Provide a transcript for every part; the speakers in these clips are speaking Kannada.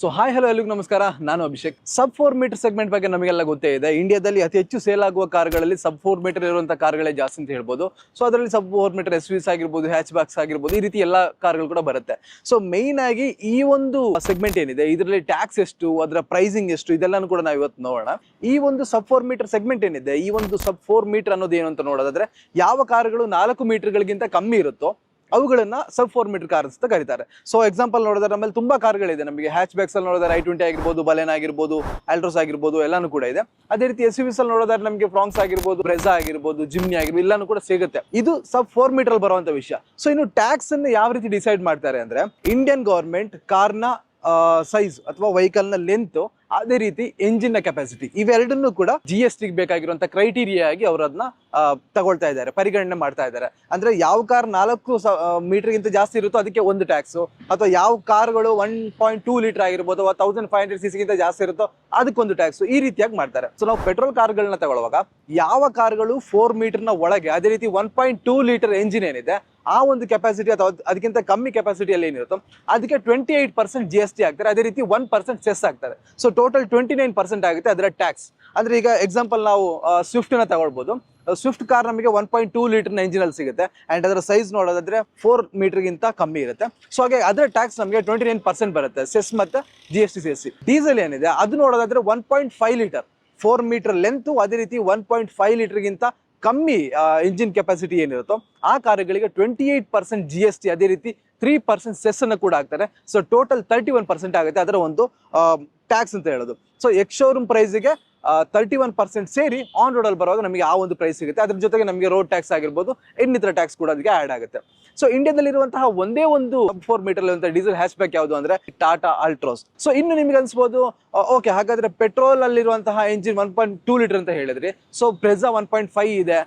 ಸೊ ಹಾಯ್ ಹಲೋ ಎಲ್ಲಿಗೂ ನಮಸ್ಕಾರ. ನಾನು Abhishek. Sub four metre segment ಬಗ್ಗೆ ನಮಗೆಲ್ಲ ಗೊತ್ತೇ ಇದೆ. ಇಂಡಿಯಾದಲ್ಲಿ ಅತಿ ಹೆಚ್ಚು ಸೇಲ್ ಆಗುವ ಕಾರ್ಗಳಲ್ಲಿ ಸಬ್ ಫೋರ್ ಮೀಟರ್ ಇರುವಂತಹ ಕಾರ್ಗಳೇ ಜಾಸ್ತಿ ಅಂತ ಹೇಳ್ಬೋದು. ಸೊ ಅದರಲ್ಲಿ sub four metre SUVs ಆಗಿರ್ಬೋದು ಹ್ಯಾಚ್ ಬಾಕ್ಸ್ ಆಗಿರ್ಬೋದು, ಈ ರೀತಿ ಎಲ್ಲ ಕಾರ್ಗಳು ಕೂಡ ಬರುತ್ತೆ. ಸೊ ಮೇಯ್ನ್ ಆಗಿ ಈ ಒಂದು ಸೆಗ್ಮೆಂಟ್ ಏನಿದೆ, ಇದರಲ್ಲಿ ಟ್ಯಾಕ್ಸ್ ಎಷ್ಟು, ಅದರ ಪ್ರೈಸಿಂಗ್ ಎಷ್ಟು, ಇದೆಲ್ಲಾನು ಕೂಡ ನಾವು ಇವತ್ತು ನೋಡೋಣ. ಈ ಒಂದು ಸಬ್ ಫೋರ್ ಮೀಟರ್ ಸೆಗ್ಮೆಂಟ್ ಏನಿದೆ, ಈ ಒಂದು ಸಬ್ ಫೋರ್ ಮೀಟರ್ ಅನ್ನೋದು ಏನು ಅಂತ ನೋಡೋದಾದ್ರೆ, ಯಾವ ಕಾರುಗಳು ನಾಲ್ಕು ಮೀಟರ್ಗಳಿಗಿಂತ ಕಮ್ಮಿ ಇರುತ್ತೋ ಅವುಗಳನ್ನ ಸಬ್ ಫೋರ್ ಮೀಟರ್ ಕಾರ್ ಅಂತ ಕರೀತಾರೆ. ಸೊ ಎಕ್ಸಾಂಪಲ್ ನೋಡಿದ್ರೆ ನಮ್ಮಲ್ಲಿ ತುಂಬಾ ಕಾರ್ಗಳಿದೆ. ನಮಗೆ ಹ್ಯಾಚ್ ಬ್ಯಾಕ್ಸ್ ಅಲ್ಲಿ ನೋಡಿದ್ರೆ ಐ ಟ್ವೆಂಟಿ ಆಗಿರ್ಬೋದು ಬಲೆನ್ ಆಗಿರ್ಬೋದು ಆಲ್ಟ್ರೋಸ್ ಆಗಿರ್ಬೋದು, ಎಲ್ಲಾನು ಕೂಡ ಇದೆ. ಅದೇ ರೀತಿ ಎಸ್ ಅಲ್ಲಿ ನೋಡಿದ್ರೆ ನಮಗೆ ಫ್ರಾಂಗ್ಸ್ ಆಗಿರ್ಬೋದು ಬ್ರೆಜಾ ಆಗಿರ್ಬೋದು ಜಿಮ್ನಿ ಆಗಿರ್ಬೋದು, ಎಲ್ಲಾನು ಕೂಡ ಸಿಗುತ್ತೆ. ಇದು ಸಬ್ ಫೋರ್ ಮೀಟರ್ ಬರುವಂತ ವಿಷಯ. ಸೊ ಇನ್ನು ಟ್ಯಾಕ್ಸ್ ಅನ್ನು ಯಾವ ರೀತಿ ಡಿಸೈಡ್ ಮಾಡ್ತಾರೆ ಅಂದ್ರೆ ಇಂಡಿಯನ್ ಗೌರ್ಮೆಂಟ್ ಕಾರ್ನ ಸೈಜ್ ಅಥವಾ ವೆಹಿಕಲ್ನ ಲೆಂತ್ ಅದೇ ರೀತಿ ಎಂಜಿನ್ನ ಕೆಪಾಸಿಟಿ ಇವೆರಡನ್ನೂ ಕೂಡ ಜಿ ಎಸ್ ಟಿ ಬೇಕಾಗಿರುವಂತ ಕ್ರೈಟೀರಿಯಾ ಆಗಿ ಅವರು ಅದನ್ನ ತಗೊಳ್ತಾ ಇದ್ದಾರೆ, ಪರಿಗಣನೆ ಮಾಡ್ತಾ ಇದ್ದಾರೆ. ಅಂದ್ರೆ ಯಾವ ಕಾರ್ ನಾಲ್ಕು ಮೀಟರ್ ಗಿಂತ ಜಾಸ್ತಿ ಇರುತ್ತೋ ಅದಕ್ಕೆ ಒಂದು ಟ್ಯಾಕ್ಸ್ ಅಥವಾ ಯಾವ ಕಾರ್ಗಳು ಒನ್ ಪಾಯಿಂಟ್ ಟೂ ಲೀಟರ್ ಆಗಿರ್ಬೋದು ಅಥವಾ ತೌಸಂಡ್ ಫೈವ್ ಹಂಡ್ರೆಡ್ ಸಿಸಿ ಗಿಂತ ಜಾಸ್ತಿ ಇರುತ್ತೋ ಅದಕ್ಕೊಂದು ಟ್ಯಾಕ್ಸ್ ಈ ರೀತಿಯಾಗಿ ಮಾಡ್ತಾರೆ. ಸೊ ನಾವು ಪೆಟ್ರೋಲ್ ಕಾರ್ಗಳನ್ನ ತಗೊಳ್ಳುವಾಗ ಯಾವ ಕಾರ್ಗಳು ಫೋರ್ ಮೀಟರ್ನ ಒಳಗೆ, ಅದೇ ರೀತಿ one point two litre engine ಏನಿದೆ, ಆ ಒಂದು ಕೆಪಾಸಿಟಿ ಅಥವಾ ಅದಕ್ಕಿಂತ ಕಮ್ಮಿ ಕೆಪಾಸಿಟಿಯಲ್ಲಿ ಏನಿರುತ್ತೋ, ಅದಕ್ಕೆ twenty eight percent G S T ಆಗ್ತಾರೆ. ಅದೇ ರೀತಿ ಒನ್ ಪರ್ಸೆಂಟ್ ಸೆಸ್ ಆಗ್ತಾರೆ. So total twenty nine percent ಆಗುತ್ತೆ ಅದರ ಟ್ಯಾಕ್ಸ್ ಅಂದ್ರೆ ಈಗ ಎಕ್ಸಾಂಪಲ್ ನಾವು ಸ್ವಿಫ್ಟ್ನ ತಗೊಳ್ಬೋದು. ಸ್ವಿಫ್ಟ್ ಕಾರ್ ನಮಗೆ ಒನ್ ಪಾಯಿಂಟ್ ಟೂ ಲೀಟರ್ ಇಂಜಿನಲ್ಲಿ ಸಿಗುತ್ತೆ. ಅಂಡ್ ಅದರ ಸೈಜ್ ನೋಡೋದಾದ್ರೆ ಫೋರ್ ಮೀಟರ್ ಗಿಂತ ಕಮ್ಮಿ ಇರುತ್ತೆ. ಸೊ ಹಾಗೆ ಅದರ ಟ್ಯಾಕ್ಸ್ ನಮಗೆ ಟ್ವೆಂಟಿ ನೈನ್ ಪರ್ಸೆಂಟ್ ಬರುತ್ತೆ ಸೆಸ್ ಮತ್ತೆ G S T C S C diesel ಏನಿದೆ, ಅದು ನೋಡೋದಾದ್ರೆ one point five litre four metre length ಅದೇ ರೀತಿ ಒನ್ ಪಾಯಿಂಟ್ ಫೈವ್ ಲೀಟರ್ ಗಿಂತ ಕಮ್ಮಿ ಇಂಜಿನ್ ಕೆಪಾಸಿಟಿ ಏನಿರುತ್ತೋ, ಆ ಕಾರುಗಳಿಗೆ twenty eight percent G S T ಅದೇ ರೀತಿ ತ್ರೀ ಪರ್ಸೆಂಟ್ ಸೆಸ್ ಅನ್ನು ಕೂಡ ಹಾಕ್ತಾರೆ. So total thirty one percent ಆಗುತ್ತೆ. ಅದರ ಒಂದು ಟ್ಯಾಕ್ಸ್ ಅಂತ ಹೇಳೋದು. ಸೊ ಎಕ್ಸ್ ಶೋರೂಮ್ ಪ್ರೈಸಿಗೆ ತರ್ಟಿ ಒನ್ ಪರ್ಸೆಂಟ್ ಸೇರಿ ಆನ್ ರೋಡ್ ಅಲ್ಲಿ ಬರುವಾಗ ನಮಗೆ ಆ ಒಂದು ಪ್ರೈಸ್ ಸಿಗುತ್ತೆ. ಅದ್ರ ಜೊತೆಗೆ ನಮಗೆ ರೋಡ್ ಟ್ಯಾಕ್ಸ್ ಆಗಿರ್ಬೋದು, ಇನ್ನಿತರ ಟ್ಯಾಕ್ಸ್ ಕೂಡ ಅದಕ್ಕೆ ಆ್ಯಡ್ ಆಗುತ್ತೆ. ಸೊ ಇಂಡಿಯಾದಲ್ಲಿರುವಂತಹ ಒಂದೇ ಒಂದು four metre diesel hatchback ಯಾವುದು ಅಂದ್ರೆ ಟಾಟಾ ಅಲ್ಟ್ರೋಸ್ ಸೊ ಇನ್ನು ನಿಮಗೆ ಅನ್ಸ್ಬೋದು ಓಕೆ ಹಾಗಾದ್ರೆ ಪೆಟ್ರೋಲ್ ಅಲ್ಲಿರುವಂತಹ engine one point two litre ಅಂತ ಹೇಳಿದ್ರಿ. So Brezza one point five ಇದೆ.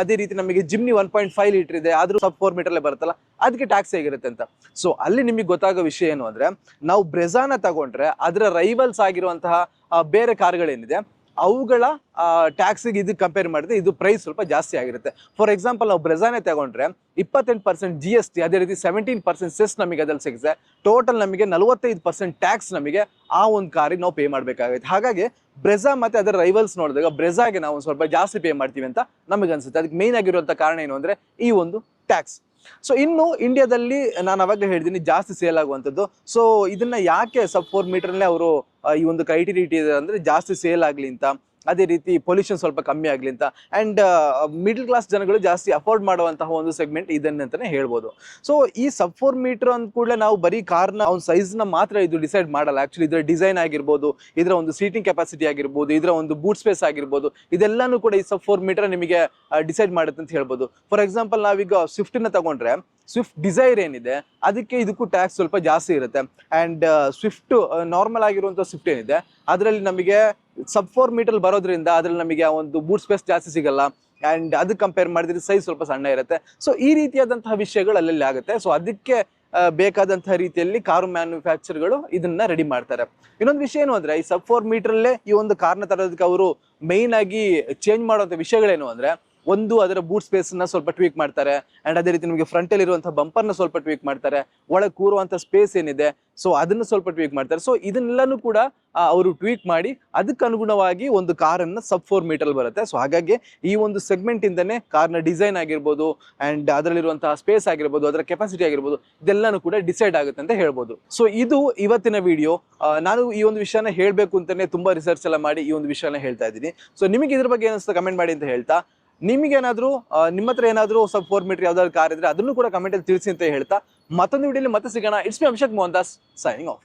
ಅದೇ ರೀತಿ ನಮಗೆ Jimny one point five litre ಇದೆ. ಆದರೂ ಸಬ್ ಫೋರ್ ಮೀಟರ್ಲೆ ಬರುತ್ತಲ್ಲ. ಅದಕ್ಕೆ ಟ್ಯಾಕ್ಸ್ ಹೇಗಿರುತ್ತೆ ಅಂತ. ಸೊ ಅಲ್ಲಿ ನಿಮಗೆ ಗೊತ್ತಾಗೋ ವಿಷಯ ಏನು ಅಂದ್ರೆ, ನಾವು ಬ್ರೆಜಾನ ತಗೊಂಡ್ರೆ ಅದರ ರೈವಲ್ಸ್ ಆಗಿರುವಂತಹ ಬೇರೆ ಕಾರ್ಗಳೇನಿದೆ, ಅವುಗಳ ಟ್ಯಾಕ್ಸಿಗೆ ಇದು ಕಂಪೇರ್ ಮಾಡಿದ್ರೆ ಇದು ಪ್ರೈಸ್ ಸ್ವಲ್ಪ ಜಾಸ್ತಿ ಆಗಿರುತ್ತೆ. ಫಾರ್ ಎಕ್ಸಾಂಪಲ್ ನಾವು ಬ್ರೆಜಾನೇ ತಗೊಂಡ್ರೆ ಇಪ್ಪತ್ತೆಂಟು ಪರ್ಸೆಂಟ್ ಜಿ ಎಸ್ ಟಿ ಅದೇ ರೀತಿ ಸೆವೆಂಟೀನ್ ಪರ್ಸೆಂಟ್ ಸೆಸ್ ನಮಗೆ ಅದ್ರಲ್ಲಿ ಸಿಗುತ್ತೆ ಟೋಟಲ್ ನಮಗೆ ನಲವತ್ತೈದು ಪರ್ಸೆಂಟ್ ಟ್ಯಾಕ್ಸ್ ನಮಗೆ ಆ ಒಂದು ಕಾರಿಗೆ ನಾವು ಪೇ ಮಾಡಬೇಕಾಗುತ್ತೆ ಹಾಗಾಗಿ ಬ್ರೆಜಾ ಮತ್ತೆ ಅದರ ರೈವಲ್ಸ್ ನೋಡಿದಾಗ ಬ್ರೆಜಾಗೆ ನಾವು ಸ್ವಲ್ಪ ಜಾಸ್ತಿ ಪೇ ಮಾಡ್ತೀವಿ ಅಂತ ನಮಗೆ ಅನ್ಸುತ್ತೆ. ಅದಕ್ಕೆ ಮೇನ್ ಆಗಿರುವಂಥ ಕಾರಣ ಏನು ಅಂದರೆ ಈ ಒಂದು ಟ್ಯಾಕ್ಸ್ ಸೊ ಇನ್ನು ಇಂಡಿಯಾದಲ್ಲಿ ನಾನು ಅವಾಗ ಹೇಳಿದ್ದೀನಿ ಜಾಸ್ತಿ ಸೇಲ್ ಆಗುವಂಥದ್ದು. ಸೊ ಇದನ್ನ ಯಾಕೆ ಸಬ್ ಫೋರ್ ಮೀಟರ್ನಲ್ಲೇ ಅವರು ಈ ಒಂದು ಕ್ರೈಟೀರಿಯಾ ಇಟ್ಟಿದ್ದಾರೆ ಅಂದ್ರೆ ಜಾಸ್ತಿ ಸೇಲ್ ಆಗಲಿ ಅಂತ. ಅದೇ ರೀತಿ ಪೊಲ್ಯೂಷನ್ ಸ್ವಲ್ಪ ಕಮ್ಮಿ ಆಗಲಿ ಅಂತ. ಆ್ಯಂಡ್ ಮಿಡ್ಲ್ ಕ್ಲಾಸ್ ಜನಗಳು ಜಾಸ್ತಿ ಅಫೋರ್ಡ್ ಮಾಡುವಂತಹ ಒಂದು ಸೆಗ್ಮೆಂಟ್ ಇದನ್ನ ಅಂತಲೇ ಹೇಳ್ಬೋದು. ಸೊ ಈ ಸಬ್ ಫೋರ್ ಮೀಟರ್ ಅಂದ ಕೂಡಲೇ ನಾವು ಬರೀ ಕಾರ್ನ ಅವ್ನ ಸೈಜ್ನ ಮಾತ್ರ ಇದು ಡಿಸೈಡ್ ಮಾಡಲ್ಲ. ಆ್ಯಕ್ಚುಲಿ ಇದರ ಡಿಸೈನ್ ಆಗಿರ್ಬೋದು, ಇದರ ಒಂದು ಸೀಟಿಂಗ್ ಕೆಪಾಸಿಟಿ ಆಗಿರ್ಬೋದು, ಇದರ ಒಂದು ಬೂಟ್ ಸ್ಪೇಸ್ ಆಗಿರ್ಬೋದು, ಇದೆಲ್ಲನೂ ಕೂಡ ಈ ಸಬ್ ಫೋರ್ ಮೀಟರ್ ನಿಮಗೆ ಡಿಸೈಡ್ ಮಾಡುತ್ತೆ ಅಂತ ಹೇಳ್ಬೋದು. ಫಾರ್ ಎಕ್ಸಾಂಪಲ್ ನಾವೀಗ ಸ್ವಿಫ್ಟನ್ನ ತಗೊಂಡ್ರೆ ಸ್ವಿಫ್ಟ್ ಡಿಸೈರ್ ಏನಿದೆ ಅದಕ್ಕೆ ಇದಕ್ಕೂ ಟ್ಯಾಕ್ಸ್ ಸ್ವಲ್ಪ ಜಾಸ್ತಿ ಇರುತ್ತೆ. ಅಂಡ್ ಸ್ವಿಫ್ಟ್ ನಾರ್ಮಲ್ ಆಗಿರುವಂಥ ಸ್ವಿಫ್ಟ್ ಏನಿದೆ ಅದರಲ್ಲಿ ನಮಗೆ ಸಬ್ ಫೋರ್ ಮೀಟರ್ ಬರೋದ್ರಿಂದ ಅದ್ರಲ್ಲಿ ನಮಗೆ ಆ ಒಂದು ಬೂಟ್ ಸ್ಪೇಸ್ ಜಾಸ್ತಿ ಸಿಗಲ್ಲ. ಅಂಡ್ ಅದಕ್ಕೆ ಕಂಪೇರ್ ಮಾಡಿದ್ರೆ ಸೈಜ್ ಸ್ವಲ್ಪ ಸಣ್ಣ ಇರುತ್ತೆ. ಸೊ ಈ ರೀತಿಯಾದಂತಹ ವಿಷಯಗಳು ಅಲ್ಲಲ್ಲಿ ಆಗುತ್ತೆ. ಸೊ ಅದಕ್ಕೆ ಆ, ಬೇಕಾದಂತಹ ರೀತಿಯಲ್ಲಿ ಕಾರು ಮ್ಯಾನುಫ್ಯಾಕ್ಚರ್ಗಳು ಇದನ್ನ ರೆಡಿ ಮಾಡ್ತಾರೆ. ಇನ್ನೊಂದು ವಿಷಯ ಏನು ಅಂದ್ರೆ ಈ ಸಬ್ ಫೋರ್ ಮೀಟರ್ಲ್ಲೇ ಈ ಒಂದು ಕಾರ್ನ ತರೋದಕ್ಕೆ ಅವರು ಮೇನ್ ಆಗಿ ಚೇಂಜ್ ಮಾಡುವಂತ ವಿಷಯಗಳೇನು ಅಂದ್ರೆ ಒಂದು ಅದರ ಬೂಟ್ ಸ್ಪೇಸ್ನ ಸ್ವಲ್ಪ ಟ್ವೀಕ್ ಮಾಡ್ತಾರೆ. ಅಂಡ್ ಅದೇ ರೀತಿ ನಿಮಗೆ ಫ್ರಂಟ್ ಅಲ್ಲಿ ಇರುವಂತಹ ಬಂಪರ್ನ ಸ್ವಲ್ಪ ಟ್ವೀಕ್ ಮಾಡ್ತಾರೆ. ಒಳಗೆ ಕೂರುವಂತ ಸ್ಪೇಸ್ ಏನಿದೆ ಸೊ ಅದನ್ನ ಸ್ವಲ್ಪ ಟ್ವೀಕ್ ಮಾಡ್ತಾರೆ. ಸೊ ಇದನ್ನೆಲ್ಲನೂ ಕೂಡ ಅವರು ಟ್ವೀಕ್ ಮಾಡಿ, ಅದಕ್ಕೆ ಅನುಗುಣವಾಗಿ ಒಂದು ಕಾರನ್ನ ಸಬ್ ಫೋರ್ ಮೀಟರ್ ಬರುತ್ತೆ. ಸೊ ಹಾಗಾಗಿ ಈ ಒಂದು ಸೆಗ್ಮೆಂಟ್ ಇಂದನೇ ಕಾರ್ನ ಡಿಸೈನ್ ಆಗಿರ್ಬೋದು ಅಂಡ್ ಅದರಲ್ಲಿರುವಂತಹ ಸ್ಪೇಸ್ ಆಗಿರ್ಬೋದು, ಅದರ ಕೆಪಾಸಿಟಿ ಆಗಿರ್ಬೋದು, ಇದೆಲ್ಲಾನು ಕೂಡ ಡಿಸೈಡ್ ಆಗುತ್ತೆ ಅಂತ ಹೇಳ್ಬೋದು. ಸೊ ಇದು ಇವತ್ತಿನ ವಿಡಿಯೋ ನಾನು ಈ ಒಂದು ವಿಷಯನ ಹೇಳಬೇಕು ಅಂತಾನೆ ತುಂಬಾ ರಿಸರ್ಚ್ ಎಲ್ಲ ಮಾಡಿ ಈ ಒಂದು ವಿಷಯನ ಹೇಳ್ತಾ ಇದ್ದೀನಿ. ಸೊ ನಿಮಗೆ ಇದ್ರ ಬಗ್ಗೆ ಏನಿಸ್ತಾ ಕಮೆಂಟ್ ಮಾಡಿ ಅಂತ ಹೇಳ್ತಾ. ನಿಮಗೇನಾದ್ರೂ ನಿಮ್ಮ ಹತ್ರ ಏನಾದರೂ ಸ್ವಲ್ಪ ಫೋರ್ ಮೀಟರ್ ಯಾವ್ದಾದ್ರು ಕಾರ್ ಇದ್ರೆ ಅದನ್ನು ಕೂಡ ಕಮೆಂಟ್ ಅಲ್ಲಿ ತಿಳಿಸಿ ಅಂತ ಹೇಳ್ತಾ ಮತ್ತೊಂದು ವಿಡಿಯೋಲಿ ಮತ್ತೆ ಸಿಗೋಣ. It's me Abhishek Mohan Das signing off